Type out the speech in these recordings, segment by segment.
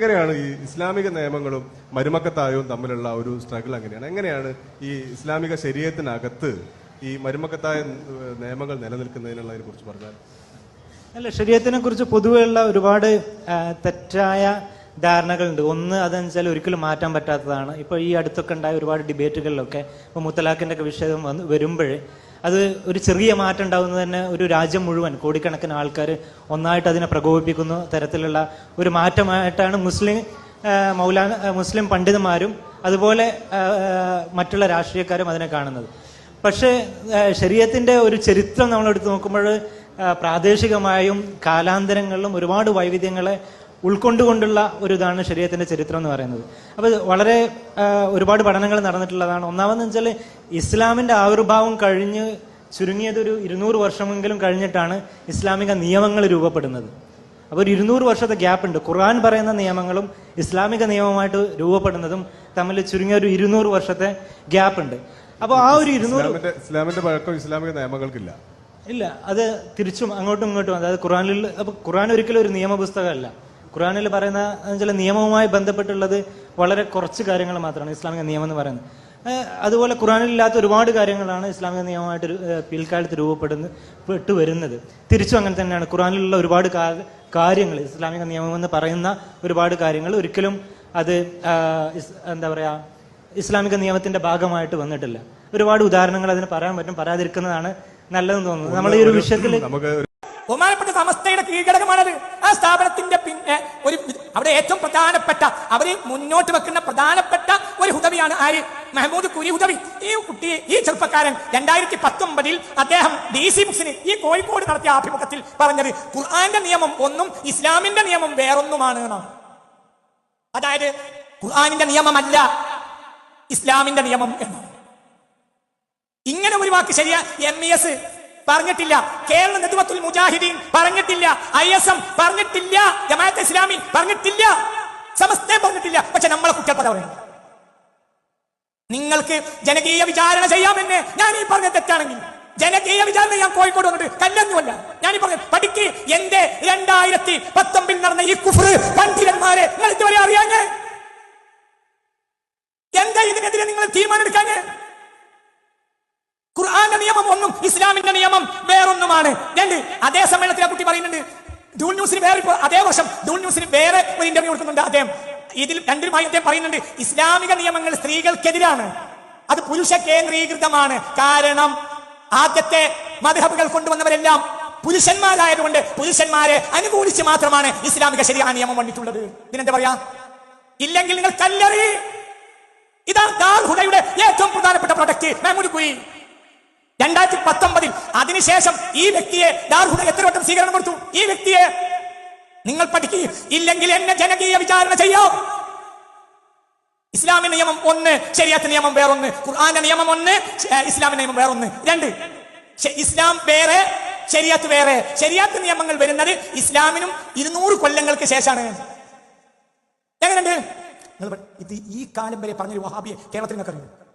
എങ്ങനെയാണ് ഈ ഇസ്ലാമിക നിയമങ്ങളും മരുമക്കത്തായവും തമ്മിലുള്ള ഒരു സ്ട്രഗിൾ അങ്ങനെയാണ്. എങ്ങനെയാണ് ഈ ഇസ്ലാമിക ശരീരത്തിനകത്ത് ഈ മരുമക്കത്തായ നിയമങ്ങൾ നിലനിൽക്കുന്നതിനുള്ളതിനെ കുറിച്ച് പറഞ്ഞാൽ? അല്ല ശരീരത്തിനെ കുറിച്ച് പൊതുവെയുള്ള ഒരുപാട് തെറ്റായ ധാരണകളുണ്ട്. ഒന്ന് അതെന്ന് വെച്ചാൽ ഒരിക്കലും മാറ്റാൻ പറ്റാത്തതാണ്. ഇപ്പോൾ ഈ അടുത്തൊക്കെ ഉണ്ടായ ഒരുപാട് ഡിബേറ്റുകളിലൊക്കെ ഇപ്പോൾ മുത്തലാഖിന്റെ ഒക്കെ വിഷയം വന്ന് വരുമ്പോൾ അത് ഒരു ചെറിയ മാറ്റം ഉണ്ടാകുന്നത് തന്നെ ഒരു രാജ്യം മുഴുവൻ കോടിക്കണക്കിന് ആൾക്കാർ ഒന്നായിട്ട് അതിനെ പ്രകോപിപ്പിക്കുന്ന തരത്തിലുള്ള ഒരു മാറ്റമായിട്ടാണ് മുസ്ലിം മൗലാ മുസ്ലിം പണ്ഡിതന്മാരും അതുപോലെ മറ്റുള്ള രാഷ്ട്രീയക്കാരും അതിനെ കാണുന്നത്. പക്ഷേ ശരീരത്തിന്റെ ഒരു ചരിത്രം നമ്മൾ എടുത്തു നോക്കുമ്പോൾ പ്രാദേശികമായും കാലാന്തരങ്ങളിലും ഒരുപാട് വൈവിധ്യങ്ങളെ ഉൾക്കൊണ്ടുകൊണ്ടുള്ള ഒരു ഇതാണ് ശരീരത്തിന്റെ ചരിത്രം എന്ന് പറയുന്നത്. അപ്പോൾ വളരെ ഒരുപാട് പഠനങ്ങൾ നടന്നിട്ടുള്ളതാണ്. ഒന്നാമെന്ന് വെച്ചാൽ ഇസ്ലാമിന്റെ ആവിർഭാവം കഴിഞ്ഞ് ചുരുങ്ങിയത് ഒരു ഇരുന്നൂറ് വർഷമെങ്കിലും കഴിഞ്ഞിട്ടാണ് ഇസ്ലാമിക നിയമങ്ങൾ രൂപപ്പെടുന്നത്. അപ്പോൾ ഒരു ഇരുന്നൂറ് വർഷത്തെ ഗ്യാപ്പ് ഉണ്ട്. ഖുർആൻ പറയുന്ന നിയമങ്ങളും ഇസ്ലാമിക നിയമമായിട്ട് രൂപപ്പെടുന്നതും തമ്മിൽ ചുരുങ്ങിയ ഒരു ഇരുന്നൂറ് വർഷത്തെ ഗ്യാപ്പ് ഉണ്ട്. അപ്പോൾ ആ ഒരു ഇരുന്നൂറ് ഇസ്ലാമിന്റെ പഴക്കം ഇസ്ലാമിക നിയമങ്ങൾക്കില്ല. ഇല്ല. അത് തിരിച്ചും അങ്ങോട്ടും ഇങ്ങോട്ടും. അതായത് ഖുറാനിൽ അപ്പൊ ഖുറാൻ ഒരിക്കലും ഒരു നിയമപുസ്തകമല്ല. ഖുറാനിൽ പറയുന്ന ചില നിയമവുമായി ബന്ധപ്പെട്ടുള്ളത് വളരെ കുറച്ച് കാര്യങ്ങൾ മാത്രമാണ് ഇസ്ലാമിക നിയമം എന്ന് പറയുന്നത്. അതുപോലെ ഖുറാനിൽ ഇല്ലാത്ത ഒരുപാട് കാര്യങ്ങളാണ് ഇസ്ലാമിക നിയമമായിട്ട് പിൽക്കാലത്ത് രൂപപ്പെടുന്ന പെട്ടു വരുന്നത്. തിരിച്ചും അങ്ങനെ തന്നെയാണ്. ഖുറാനിലുള്ള ഒരുപാട് കാര്യങ്ങൾ ഇസ്ലാമിക നിയമം എന്ന് പറയുന്ന ഒരുപാട് കാര്യങ്ങൾ ഒരിക്കലും അത് എന്താ പറയാ ഇസ്ലാമിക നിയമത്തിന്റെ ഭാഗമായിട്ട് വന്നിട്ടില്ല. ഒരുപാട് ഉദാഹരണങ്ങൾ അതിന് പറയാൻ പറ്റും പറയാതിരിക്കുന്നതാണ് നല്ലതെന്ന് തോന്നുന്നു. നമ്മൾ ഈ ഒരു വിഷയത്തിൽ നമുക്ക് ബഹുമാനപ്പെട്ട സമസ്തയുടെ കീഴ്ഘടകമാണത് ആ സ്ഥാപനത്തിന്റെ പിന്നെ ഒരു അവിടെ ഏറ്റവും പ്രധാനപ്പെട്ട അവർ മുന്നോട്ട് വെക്കുന്ന പ്രധാനപ്പെട്ട ഒരു ഹുദവിയാണ് ആര്? മെഹമ്മൂദ് കുരി ഹുദവി. ഈ കുട്ടി ഈ ചെറുപ്പക്കാരൻ രണ്ടായിരത്തി പത്തൊമ്പതിൽ അദ്ദേഹം ഡി സി ബുക്സിന് ഈ കോഴിക്കോട് നടത്തിയ ആഭിമുഖത്തിൽ പറഞ്ഞത് ഖുർആന്റെ നിയമം ഒന്നും ഇസ്ലാമിന്റെ നിയമം വേറൊന്നുമാണ് എന്നാണ്. അതായത് ഖുർആാനിന്റെ നിയമമല്ല ഇസ്ലാമിന്റെ നിയമം എന്നാണ്. ഇങ്ങനെ ഒരു വാക്ക് ശരിയാ? എം ഇ എസ് പറഞ്ഞിട്ടില്ല. കേരള നെതുവത്തുൽ മുജാഹിദീൻ പറഞ്ഞിട്ടില്ല. ഐ എസ് എം പറഞ്ഞിട്ടില്ല. ജമാഅത്ത് ഇസ്ലാമി പറഞ്ഞിട്ടില്ല. സമസ്തയും പറഞ്ഞിട്ടില്ല. പക്ഷെ നമ്മളെ കുറ്റപ്പത പറയുന്നു നിങ്ങൾക്ക് ജനകീയ വിചാരണ ചെയ്യാമെന്ന് ഞാൻ ഈ പറഞ്ഞ തെറ്റാണെങ്കിൽ ജനകീയ വിചാരണ ഞാൻ കോഴിക്കോട് വന്നിട്ട് കല്ലൊന്നുമല്ല. ഞാൻ പറഞ്ഞ പഠിക്ക്. എന്റെ രണ്ടായിരത്തി പത്തൊമ്പതിൽ നടന്ന ഈ കുഫർ പണ്ഡിതന്മാരെ നിങ്ങൾ ഇതുവരെ അറിയാഞ്ഞേ എന്താ ഇതിനെതിരെ നിങ്ങൾ തീരുമാനം എടുക്കാഞ്ഞേ ഖുർആന്റെ നിയമം ഒന്നും ഇസ്ലാമിന്റെ നിയമം വേറൊന്നുമാണ്. രണ്ട് അതേ സമ്മേളനത്തിൽ ആ കുട്ടി പറയുന്നുണ്ട് ഡൂൾ ന്യൂസിന് വേറെ അതേ വർഷം ഡൂൾ ന്യൂസിന് വേറെ ഒരു ഇന്റർവ്യൂ കൊടുക്കുന്നുണ്ട് അദ്ദേഹം. ഇതിൽ രണ്ടിലുമായി അദ്ദേഹം പറയുന്നുണ്ട് ഇസ്ലാമിക നിയമങ്ങൾ സ്ത്രീകൾക്കെതിരാണ്. അത് പുരുഷ കേന്ദ്രീകൃതമാണ്. കാരണം ആദ്യത്തെ മധുഹബുകൾ കൊണ്ടുവന്നവരെല്ലാം പുരുഷന്മാരായതുകൊണ്ട് പുരുഷന്മാരെ അനുകൂലിച്ച് മാത്രമാണ് ഇസ്ലാമിക ശരിയായ നിയമം വന്നിട്ടുള്ളത്. ഇതിനെന്താ പറയാ? ഇല്ലെങ്കിൽ നിങ്ങൾ കല്ലറി ഇതാണ് ഏറ്റവും പ്രധാനപ്പെട്ട പ്രൊഡക്റ്റ് കുയി. രണ്ടായിരത്തി പത്തൊമ്പതിൽ അതിനുശേഷം ഈ വ്യക്തിയെ ദാർഹുദ എത്ര വട്ടം സ്വീകരണം കൊടുത്തു? ഈ വ്യക്തിയെ നിങ്ങൾ പഠിക്കുകയും ഇല്ലെങ്കിൽ എന്നെ ജനകീയ വിചാരണ ചെയ്യാം? ഇസ്ലാമിന്റെ നിയമം ഒന്ന് ശരിയാത്ത നിയമം വേറൊന്ന് ഖുർആാന്റെ നിയമം ഒന്ന് ഇസ്ലാമി നിയമം വേറൊന്ന്. രണ്ട് ഇസ്ലാം വേറെ ശരിയാത്ത് വേറെ. ശരിയാത്ത് നിയമങ്ങൾ വരുന്നത് ഇസ്ലാമിനും ഇരുന്നൂറ് കൊല്ലങ്ങൾക്ക് ശേഷമാണ്. എങ്ങനെയുണ്ട്? ഇത് ഈ കാലം വരെ പറഞ്ഞൊരു വഹാബിയെ കേരളത്തിൽ നിന്നൊക്കെ അറിയാം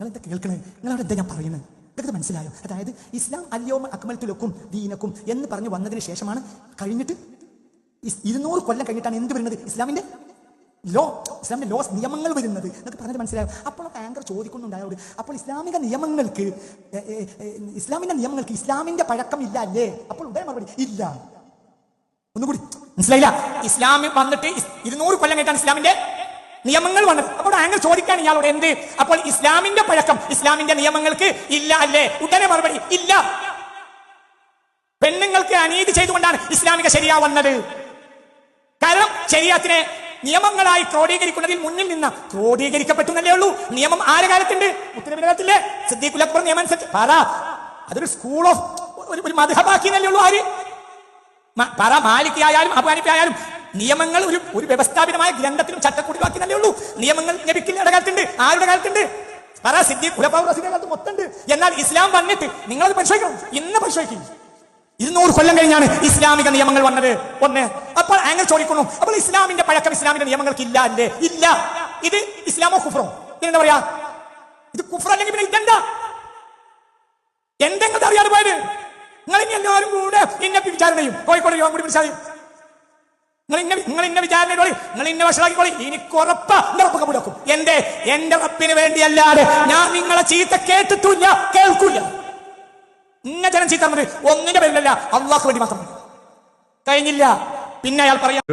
നിങ്ങൾ എന്താ കേൾക്കണേ? നിങ്ങളവിടെ എന്താ ഞാൻ പറയുന്നത് നിങ്ങൾക്ക് മനസ്സിലായോ? അതായത് ഇസ്ലാം അല്യോമ അക്മൽത്തുലക്കും ദീനക്കും എന്ന് പറഞ്ഞു വന്നതിന് ശേഷമാണ് കഴിഞ്ഞിട്ട് ഇരുന്നൂറ് കൊല്ലം കഴിഞ്ഞിട്ടാണ് എന്ത് വരുന്നത്? ഇസ്ലാമിന്റെ ലോ ഇസ്ലാമിന്റെ ലോസ് നിയമങ്ങൾ വരുന്നത്. എന്നൊക്കെ പറഞ്ഞത് മനസ്സിലായോ? അപ്പോൾ ആങ്കർ ചോദിക്കുന്നുണ്ടായോട് അപ്പോൾ ഇസ്ലാമിക നിയമങ്ങൾക്ക് ഇസ്ലാമിന്റെ നിയമങ്ങൾക്ക് ഇസ്ലാമിന്റെ പഴക്കം ഇല്ല അല്ലേ? അപ്പോൾ ഉടനെ മറുപടി ഇല്ല. ഒന്നുകൂടി മനസ്സിലായില്ല? ഇസ്ലാമിൽ വന്നിട്ട് ഇരുന്നൂറ് കൊല്ലം കഴിഞ്ഞാണ് ഇസ്ലാമിന്റെ നിയമങ്ങൾ വന്നത് അപ്പോൾ ആങ്കർ ചോദിക്കാൻ ഇയാളോട് എന്ത്? അപ്പോൾ ഇസ്ലാമിന്റെ പഴക്കം ഇസ്ലാമിന്റെ നിയമങ്ങൾക്ക് ഇല്ല അല്ലേ? ഉടനെ മറുപടി ഇല്ല. പെണ്ണുങ്ങൾക്ക് അനീതി ചെയ്തുകൊണ്ടാണ് ഇസ്ലാമിക ശരിയ വന്നത്. കാരണം ശരിയാത്തിനെ നിയമങ്ങളായി ക്രോഡീകരിക്കുന്നതിൽ മുന്നിൽ നിന്ന് ക്രോഡീകരിക്കപ്പെട്ടു എന്നല്ലേ ഉള്ളൂ. നിയമം ആരെ കാലത്തുണ്ട്? ഉത്തരവിനകത്തില്ലേ സിദ്ധിക്കുലപ്പുറം നിയമം പറ. അതൊരു സ്കൂൾ ഓഫ് ഒരു മധുഹബാക്കി എന്നല്ലേ ഉള്ളൂ ആര്? പറ മാലിക് ആയാലും അബാനിപ്പ ആയാലും നിയമങ്ങൾ ഒരു ഒരു വ്യവസ്ഥാപിതമായ ഗ്രന്ഥത്തിലും തന്നെ ഉള്ളൂ. നിയമങ്ങൾ ലഭിക്കുന്ന കാലത്തുണ്ട് ആരുടെ കാലത്തുണ്ട്? പറ സിദ്ധി കുലപൗറസിന്റെ കാലത്ത് മൊത്തമുണ്ട്. എന്നാൽ ഇസ്ലാം വന്നിട്ട് നിങ്ങളത് പരിശോധിക്കണം. ഇന്ന് പരിശോധിക്കും. ഇരുന്നൂറ് കൊല്ലം കഴിഞ്ഞാണ് ഇസ്ലാമിക നിയമങ്ങൾ വന്നത്. ഒന്ന് അപ്പോൾ അങ്ങനെ ചോദിക്കുന്നു. അപ്പോൾ ഇസ്ലാമിന്റെ പഴക്കം ഇസ്ലാമിന്റെ നിയമങ്ങൾക്ക് ഇല്ല അല്ലേ? ഇല്ല. ഇത് ഇസ്ലാമോ കുഫ്രോ? എന്താ പറയാ? ഇത് കുഫ്ര അല്ലെങ്കിൽ പിന്നെ ഇതെന്താ? എന്തെങ്കിലും അറിയാതെ പോയത്. നിങ്ങൾ ഇനി എല്ലാവരും കൂടെ എന്നെ വിചാരണയും കോഴിക്കോട് യോഗം കൂടി വിളിച്ചാൽ നിങ്ങൾ ഇന്ന നിങ്ങൾ ഇന്ന വിചാരണയോളി നിങ്ങൾ ഇന്ന വഷളാക്കിക്കോളി എനിക്ക് ഉറപ്പ ഉറപ്പ് മുടക്കും എന്റെ എന്റെ ഉറപ്പിന് വേണ്ടിയല്ലാതെ ഞാൻ നിങ്ങളെ ചീത്ത കേട്ടിട്ടില്ല കേൾക്കൂല ഇന്ന ജനം ചീത്ത ഒന്നിന്റെ പേരിലല്ല അള്ളാഹ് വേണ്ടി മാത്രം കഴിഞ്ഞില്ല. പിന്നെ അയാൾ പറയാം